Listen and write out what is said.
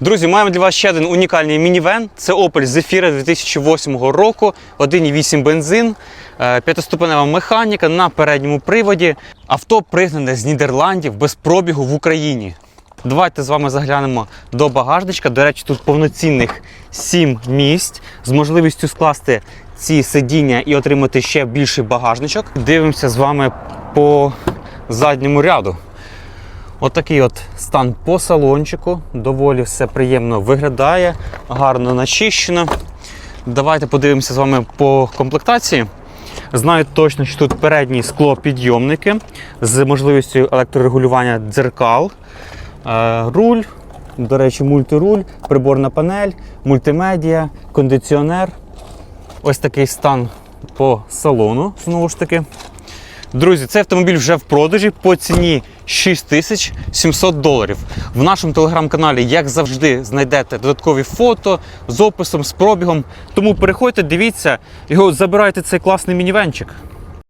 Друзі, маємо для вас ще один унікальний мінівен. Це Opel Zafira 2008 року, 1,8 бензин, е, п'ятиступенева механіка на передньому приводі. Авто пригнане з Нідерландів без пробігу в Україні. Давайте з вами заглянемо до багажничка. До речі, тут повноцінних 7 місць з можливістю скласти ці сидіння і отримати ще більший багажничок. Дивимося з вами по задньому ряду. Отакий от стан по салончику. Доволі все приємно виглядає, гарно начищено. Давайте подивимося з вами по комплектації. Знаю точно, що тут передні склопідйомники з можливістю електрорегулювання дзеркал, е, руль, до речі, мультируль, приборна панель, мультимедіа, кондиціонер. Ось такий стан по салону, знову ж таки. Друзі, цей автомобіль вже в продажі по ціні 6700 доларів. В нашому телеграм-каналі, як завжди, знайдете додаткові фото з описом, з пробігом. Тому переходьте, дивіться, його забирайте цей класний мінівенчик.